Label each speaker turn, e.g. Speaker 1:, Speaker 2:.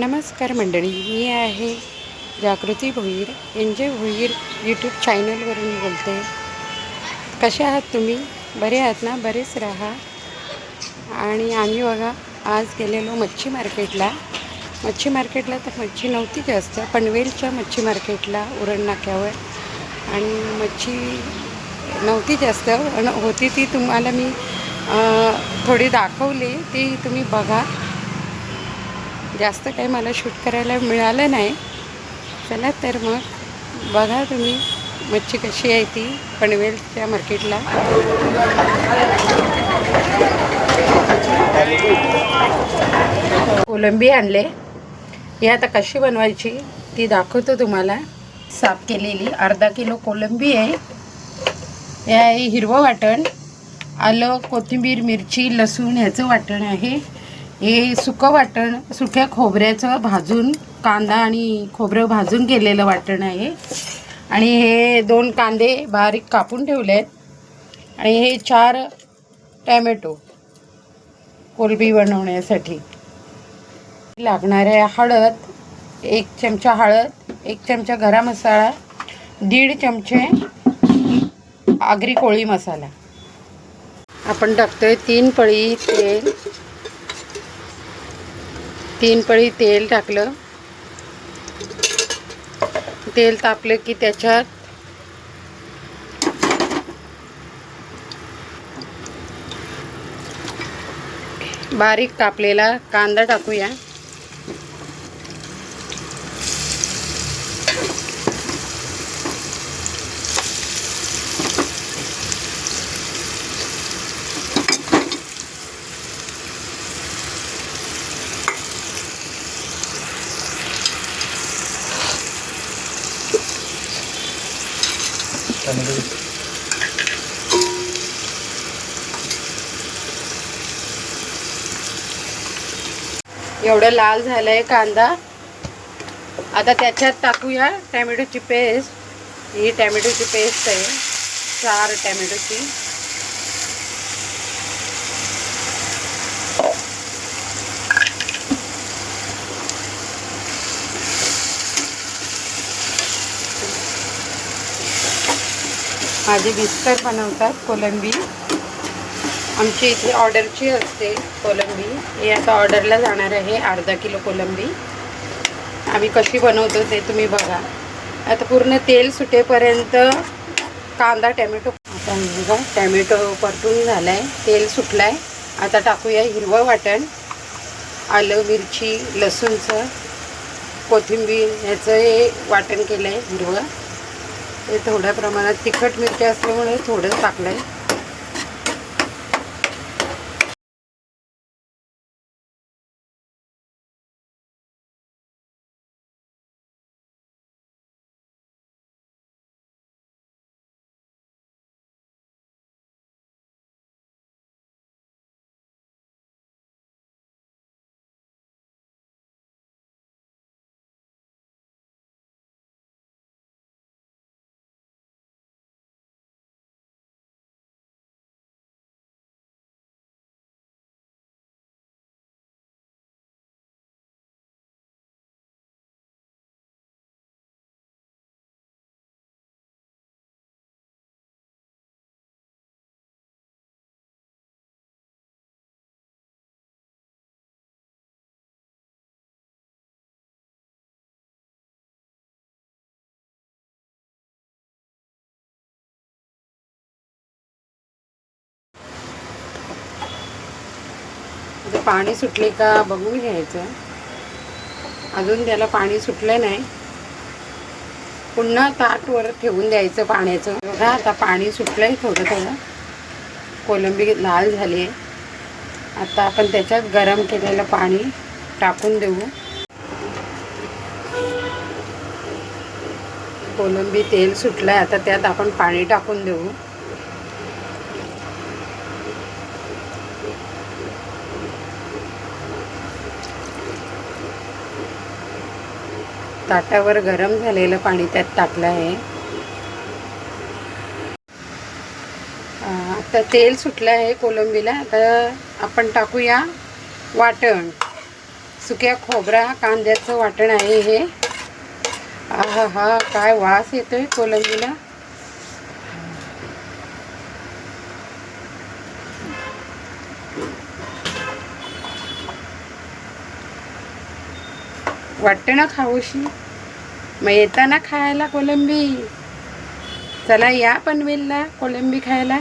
Speaker 1: नमस्कार मंडळी मी आहे जागृती भोईर. एन जे भोईर यूट्यूब चॅनलवरून बोलते. कसे आहात तुम्ही? बरे आहात ना? बरेच राहा. आणि आम्ही बघा आज गेलेलो मच्छी मार्केटला मच्छी मार्केटला तर मच्छी नव्हती जास्त पनवेलच्या मच्छी मार्केटला उरण नाक्यावर. आणि मच्छी नव्हती जास्त होती ती तुम्हाला मी थोडी दाखवली. ती तुम्ही बघा. जास्त काही मला शूट करायला मिळालं नाही. चला तर मग बघा तुम्ही मच्छी कशी आहे ती पनवेलच्या मार्केटला. कोलंबी आणले. ही आता कशी बनवायची ती दाखवतो तुम्हाला. साफ केलेली अर्धा किलो कोलंबी आहे. हे आहे हिरवं वाटण. आलं कोथिंबीर मिरची लसूण ह्याचं वाटण आहे. हे सुकं वाटण सुक्या खोबऱ्याचं भाजून कांदा आणि खोबरं भाजून केलेलं वाटण आहे. आणि हे दोन कांदे बारीक कापून ठेवले आहेत आणि हे चार टॅमॅटो कोलबी बनवण्यासाठी. लागणाऱ्या हळद एक चमचा हळद एक चमचा गरम मसाला दीड चमचे आगरी कोळी मसाला. आपण टाकतोय तीन पळी तेल. तीन पळी तेल टाकलं. तेल तापलं की त्याच्यात बारीक कापलेला कांदा टाकूया. एवढं लाल झालंय कांदा. आता त्याच्यात टाकूया टॅमॅटोची पेस्ट. ही टॅमॅटोची पेस्ट आहे. चार टॅमॅटोची. माझे बिस्कर बनवतात कोलंबी. आमची इथे ऑर्डरची असते कोलंबी. हे आता ऑर्डरला जाणार आहे अर्धा किलो कोलंबी. आम्ही कशी बनवतो ते तुम्ही बघा. आता पूर्ण तेल सुटेपर्यंत कांदा टॅमॅटो. आता बघा टॅमॅटो परतून झाला आहे तेल सुटलं आहे आता टाकूया हिरवं वाटण. आलं मिरची लसूणचं कोथिंबीर ह्याचं हे वाटण केलं आहे हिरवं. ते थोड्या प्रमाणात तिखट मिरची असल्यामुळे थोडं टाकलं आहे पाणी सुटले का बघून घ्यायचं. अजून त्याला पाणी सुटलं नाही. पुन्हा ताटवर ठेवून द्यायचं पाण्याचं. बघा आता पाणी सुटलंय थोडं थोडं कोलंबी लाल झाली आहे आता आपण त्याच्यात गरम केलेलं पाणी टाकून देऊ. कोलंबी तेल सुटलंय आता त्यात आपण पाणी टाकून देऊ. ताटावर गरम झालेलं पाणी त्यात टाकलं आहे. आता तेल सुटलं आहे कोलंबीला. आता आपण टाकूया वाटण. सुक्या खोबरा कांद्याचं वाटण आहे हे. आहा हा काय वास येतोय कोलंबीला. वाटतं ना खाऊशी? मग येताना खायला कोलंबी. चला या पनवेलला कोलंबी खायला.